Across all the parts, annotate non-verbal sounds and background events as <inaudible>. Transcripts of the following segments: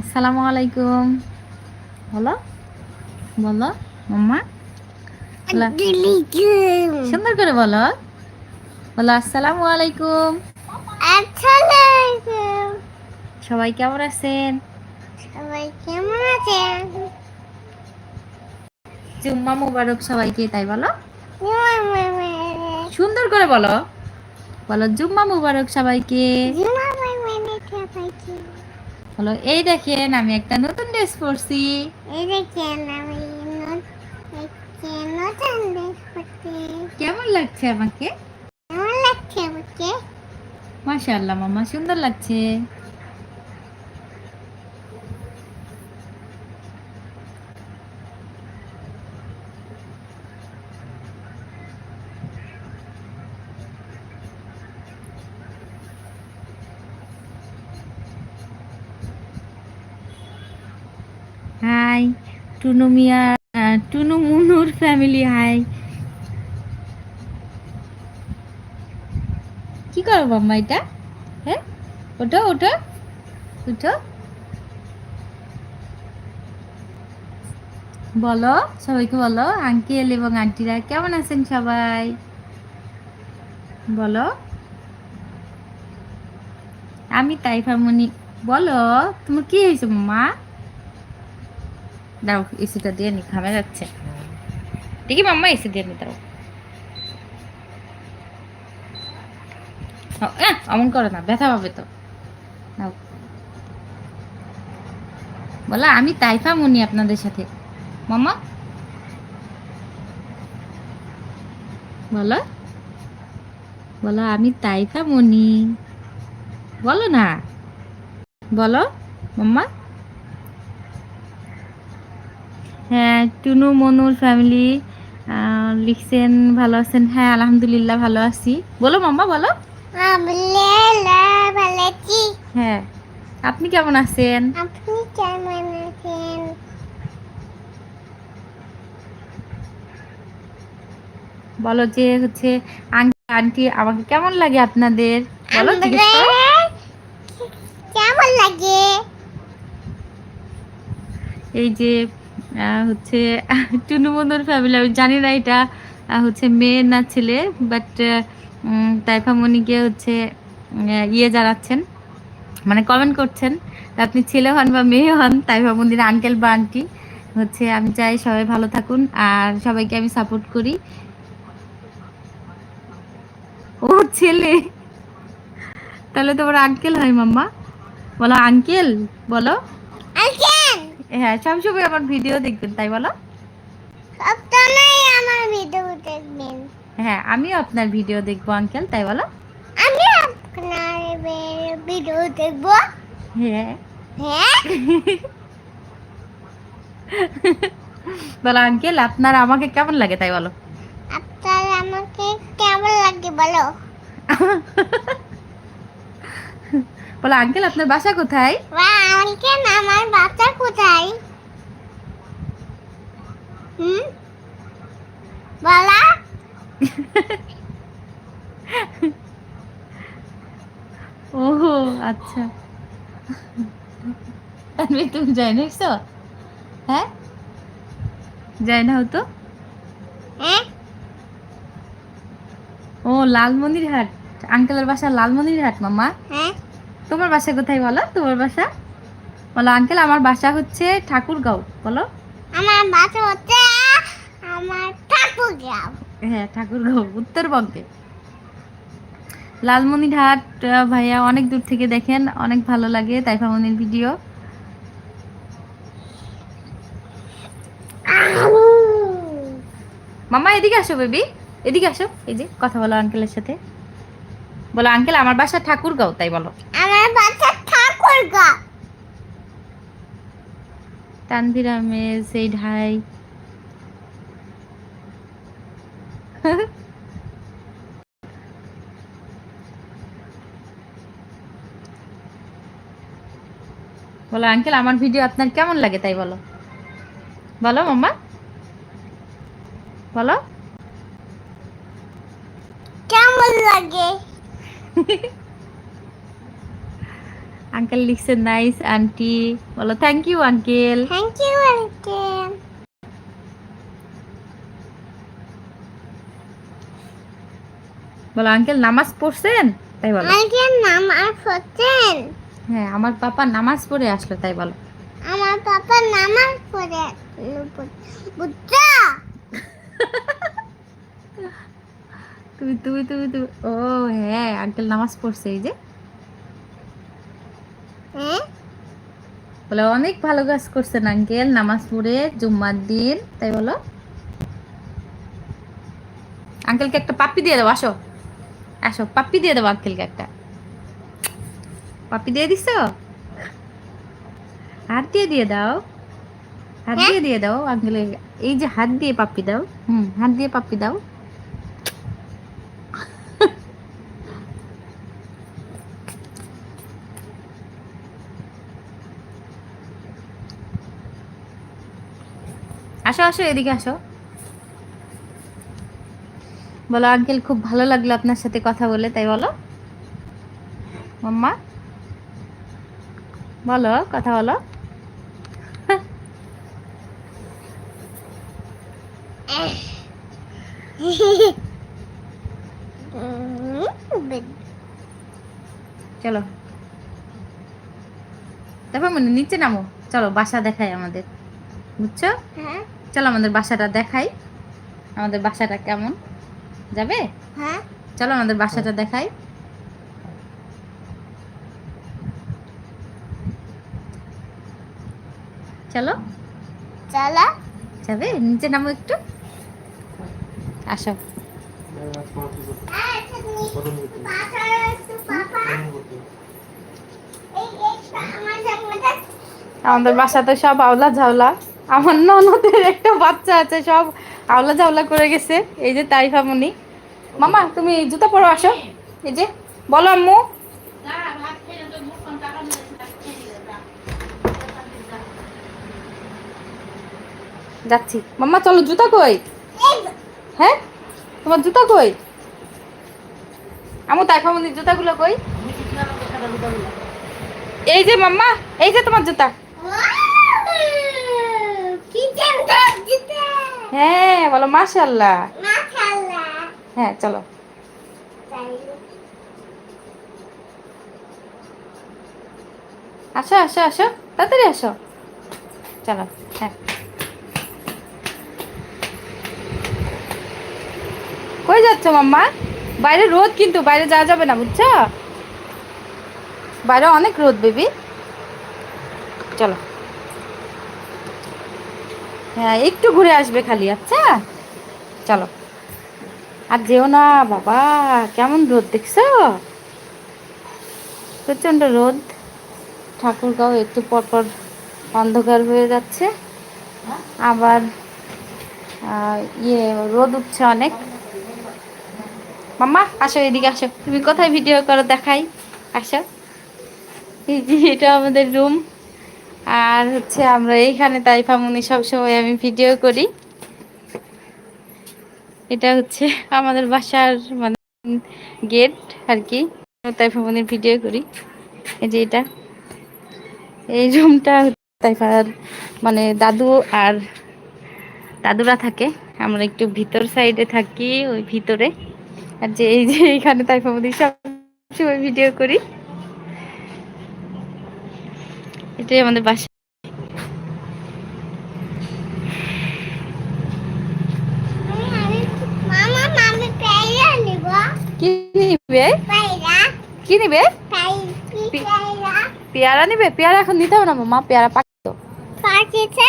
আসসালামু আলাইকুম। বলো। বলো মাম্মা। সুন্দর করে বলো। বলো আসসালামু আলাইকুম। সবাই কেমন আছেন? সবাই কেমন আছেন? জুম্মা মুবারক সবাইকে তাই বলো। সুন্দর করে বলো। বলো জুম্মা মুবারক সবাইকে। বলো এই দেখেন আমি একটা নতুন ড্রেস পরছি। এই দেখেন আমি নতুন ড্রেস পরছি। কেমন লাগছে আমাকে? কেমন লাগছে আমাকে? মাশাআল্লাহ মাম্মা সুন্দর লাগছে হাই টুনু মিয়া টুনু মুনুর ফ্যামিলি হাই কি করো মাম্মা এটা? হ্যাঁ? ওঠো ওঠো। উঠো। বলো, সবাইকে বলো আঙ্কেল এবং আন্টিরা কেমন আছেন সবাই? বলো। আমি তাইফামনি বলো, তোমার কি হয়েছে মা দাও এসিটা দিয়ে নি, ঘামে যাচ্ছে। দেখি মাম্মা এসি দিয়ে নি দাও অমন করো না, ব্যথা পাবে তো। নাও বলো, আমি তাইফা মনি আপনাদের সাথে। মামা বলো। বলো, আমি তাইফা মনি। বলো না। বলো, মাম্মা? হ্যাঁ টুনু মনুর ফ্যামিলি লিখছেন ভালো আছেন? হ্যাঁ আলহামদুলিল্লাহ ভালো আছি। বলো মাম্মা বলো। ভালো আছি। হ্যাঁ আপনি কেমন আছেন? আপনি কেমন আছেন? বলো যে হচ্ছে আঙ্কেল আন্টি আমাকে কেমন লাগে আপনাদের? বলো কেমন লাগে? এই যে হচ্ছে টুনু বন্ধুর ফ্যামিলি আমি জানি না এটা হচ্ছে মেয়ে না ছেলে বাট তাইফা মনিকে হচ্ছে ইয়ে জানাচ্ছেন মানে কমেন্ট করছেন আপনি ছেলে হন বা মেয়ে হন, তাইফা মন্দির আঙ্কেল বা আন্টি হচ্ছে আমি চাই সবাই ভালো থাকুন, আর সবাইকে আমি সাপোর্ট করি। ও ছেলে, তাহলে তোমার আঙ্কেল হয় মাম্মা? বলো আঙ্কেল বলো। আছেন হ্যাঁ সবসময় আমার ভিডিও দেখবেন তাই বলো? সপ্তাহে আমার ভিডিও দেখবেন। হ্যাঁ আমিও আপনার ভিডিও দেখব আঙ্কেল তাই বলো? আমি আপনার ভিডিও দেখব। হ্যাঁ। হ্যাঁ? <laughs> বলো আঙ্কেল আপনার আমাকে কেমন লাগে তাই বলো? আপনার আমাকে কেমন লাগে বলো? <laughs> বলো আঙ্কেল আপনার বাসা কোথায়? আঙ্কেল আমার বাচ্চা কোথায়? হুম? বলা। <laughs> ওহো আচ্ছা। আমি তুমি হ্যাঁ? যাই না হতো হ্যাঁ? ও লালমন্দিরহাট আঙ্কেলের বাসা লালমন্দিরহাট মামা। হ্যাঁ। তোমার বাসা কোথায় বলো? তোমার বাসা? বলো আঙ্কেল আমার বাসা হচ্ছে ঠাকুরগাঁও বলো। আমার বাচ্চা হচ্ছে আমার ঠাকুর গ্রাম হ্যাঁ ঠাকুরগাঁও উত্তরবঙ্গে। লালমনিরহাট ভাইয়া অনেক দূর থেকে দেখেন অনেক ভালো লাগে তাইফামনির ভিডিও। মামা এদিকে আসো বেবি এদিকে আসো। এই যে কথা বলো আঙ্কেলের সাথে। বলো আঙ্কেল আমার বাসা ঠাকুরগাঁও তাই বলো। তানভীর আহমেদ সেই ঢাই বলো আঙ্কেল আমার ভিডিও আপনার কেমন লাগে তাই বলো? বলো মাম্মা। বলো। কেমন লাগে? <laughs> আঙ্কেল লিখছে নাইস আন্টি। বলো thank you uncle. Thank you uncle. বলো আঙ্কেল নামাজ পড়ছেন? তাই বলো। আঙ্কেল নাম আর হচ্ছেন হ্যাঁ আমার পাপা নামাজ পড়ে আসলো। তাই বলো। আমার পাপা নামাজ পড়ে বুঝছ? তুমি তুমি তুমি তুমি ও হ্যাঁ আঙ্কেল নামাজ পড়ছে এই যে। বলে অনেক ভালো কাজ করছেন আঙ্কেল। নামাজ পড়ে জুম্মার দিন তাই বলো। আঙ্কেলকে একটা পাপ্পি দিয়ে দেবো আসো। আসো পাপ্পি দিয়ে দেবো আঙ্কেলকে একটা। পাপ্পি দিয়ে দিছ? হাত দিয়ে দিয়ে দাও। হাত দিয়ে দিয়ে দাও আঙ্কেল এই যে হাত দিয়ে পাপ্পি দাও। হুম হাত দিয়ে পাপ্পি দাও। আসো আসো, এদিকে আসো। বলো, আঙ্কেল, খুব ভালো লাগল আপনার সাথে কথা বলে, তাই বলো। মাম্মা, বলো, কথা বলো। চলো। তারপর মানে নিচে নামো। চলো, বাসা দেখায় আমাদের। বুঝছ? হ্যাঁ। চলো আমাদের বাসাটা দেখাই। আমাদের বাসাটা কেমন? যাবে? হ্যাঁ। চলো আমাদের বাসাটা দেখাই। চলো। চলো। যাবে? নিচে নামো একটু। আসো। আমাদের বাসাতে সব আওলা ঝাওলা আমার ননদের একটা বাচ্চা আছে, সব আওলা ঝাওলা করে গেছে। এই যে তাইফা মনি। মামা, তুমি জুতা পরো, আসো। এই যে, বলো আম্মু। যাচ্ছি। মাম্মা চলো, জুতা কই? হ্যাঁ? তোমার জুতা কই? আমু তাইফা মনির জুতাগুলো কই? এই যে মাম্মা এই যে তোমার জুতা। হ্যাঁ বলো মাশাল্লাহ হ্যাঁ চলো। আসো আসো আসো তাড়াতাড়ি আসো। চলো হ্যাঁ। কই যাচ্ছ মাম্মা? বাইরে রোদ কিন্তু বাইরে যাওয়া যাবে না বুঝছ? বাইরে অনেক রোদ বেবি। চলো। হ্যাঁ একটু ঘুরে আসবে খালি আচ্ছা? চলো। আর যেও না, বাবা, কেমন রোদ দেখছ? প্রচণ্ড রোদ। ঠাকুরগাঁও একটু পরপর অন্ধকার হয়ে যাচ্ছে। আবার ইয়ে রোদ উঠছে অনেক। মাম্মা, আসো এদিকে, আসো। তুমি কোথায় ভিডিও করো, দেখাই। আসো। এই যে, এটা আমাদের রুম আর হচ্ছে আমরা এইখানে তাইফামুনি সবসময় আমি ভিডিও করি। এটা হচ্ছে আমাদের বাসার মানে গেট আর কি তাইফামুনির ভিডিও করি। এই যে এটা। এই রুমটা তাইফার মানে দাদু আর দাদুরা থাকে। আমরা একটু ভিতর সাইডে থাকি, ওই ভিতরে। আর যে এই যে এইখানে তাইফামুনি সব সময় ভিডিও করি। এটাই আমাদের বাসা। নিব। কি নিবে? পেয়ারা। কি নিবে? পেয়ারা পেয়ারা। নিবে? পেয়ারা এখন নিতে হবে না মা পেয়ারা পাকি তো। পাকিছে?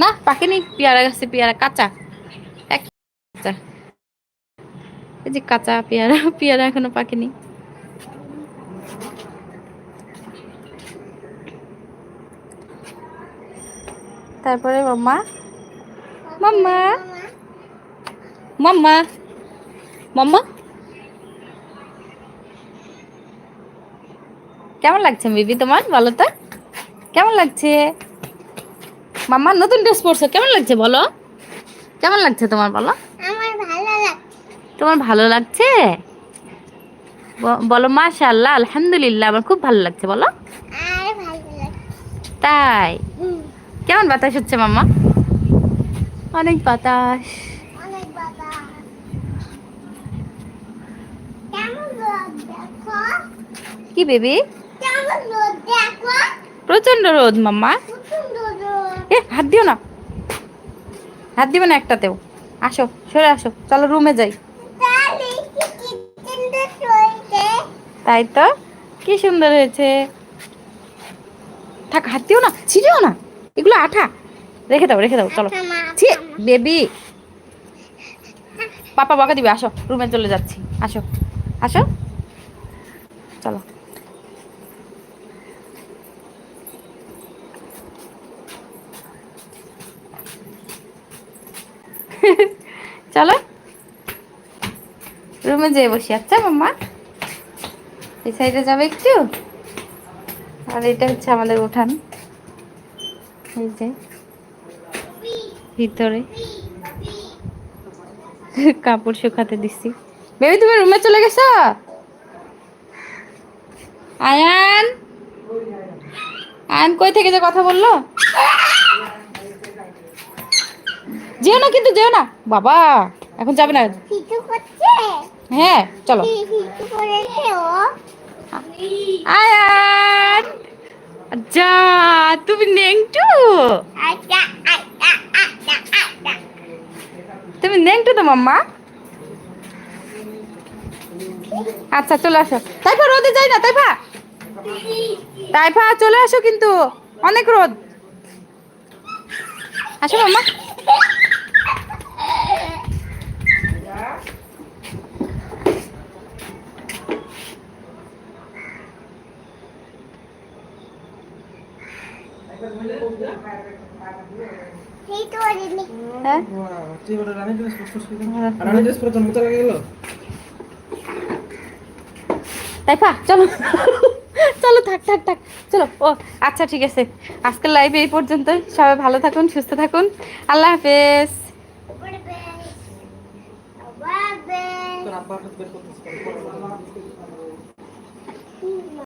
না পাকেনি। পেয়ারা গাছে পেয়ারা কাঁচা। এক কাঁচা। এই যে কাঁচা পেয়ারা পেয়ারা এখনও পাকেনি। তারপরে মাম্মা? মাম্মা। মাম্মা। মাম্মা। কেমন লাগছে বেবি তোমার বলো তো? কেমন লাগছে? মাম্মা নতুন ড্রেস পরছো কেমন লাগছে বলো? কেমন লাগছে তোমার বলো? আমার ভালো লাগছে। তোমার ভালো লাগছে? ব- বলো মাশাআল্লাহ আলহামদুলিল্লাহ আমার খুব ভালো লাগছে বলো। আর ভালো লাগছে। তাই? কেমন বাতাস হচ্ছে মাম্মা? অনেক বাতাস। কি বেবি? প্রচণ্ড রোদ মাম্মা। এ হাত দিও না। হাত দিবে না একটাতেও। আসো সরে আসো। চলো রুমে যাই। তাই তো? কি সুন্দর হয়েছে। থাক হাত দিও না ছিঁড়েও না। এগুলো আঠা। রেখে দাও রেখে দাও চলো। ছি বেবি। পাপা বকা দিবে আসো রুমে চলে যাচ্ছি আসো আসো। চলো। চলো। রুমে যেয়ে বসি আচ্ছা মাম্মা? এই সাইডে যাবে একটু? আর এটা হচ্ছে আমাদের উঠান। এই যে ভিতরে। কাপড় শুকাতে দিচ্ছি বেবি তুমি রুমে চলে গেছো? আয়ান! আয়ান কই থেকে যে কথা বলল? যেও না কিন্তু যেও না। বাবা এখন যাবে না। হ্যাঁ চলো। আয়ান! যা তুমি নেংটু আচ্ছা আচ্ছা আচ্ছা আচ্ছা। তুমি নেংটু তো মাম্মা? আচ্ছা চলে আসো। তাইফা রোদে যাই না তাইফা? তাইফা চলে আসো কিন্তু। অনেক রোদ। আসো মাম্মা সেই তো ওরিনি হ্যাঁ তুই ওটা রানী ড্রেস পরছিস কি আর রানী ড্রেস পরে তোর মতো লাগে গেল? তাইফা চলো। চলো থাক থাক থাক। চলো ও আচ্ছা ঠিক আছে। আজকের লাইভে এই পর্যন্ত সবাই ভালো থাকুন সুস্থ থাকুন। আল্লাহ হাফেজ। আব্বা হাত বের করতেছিস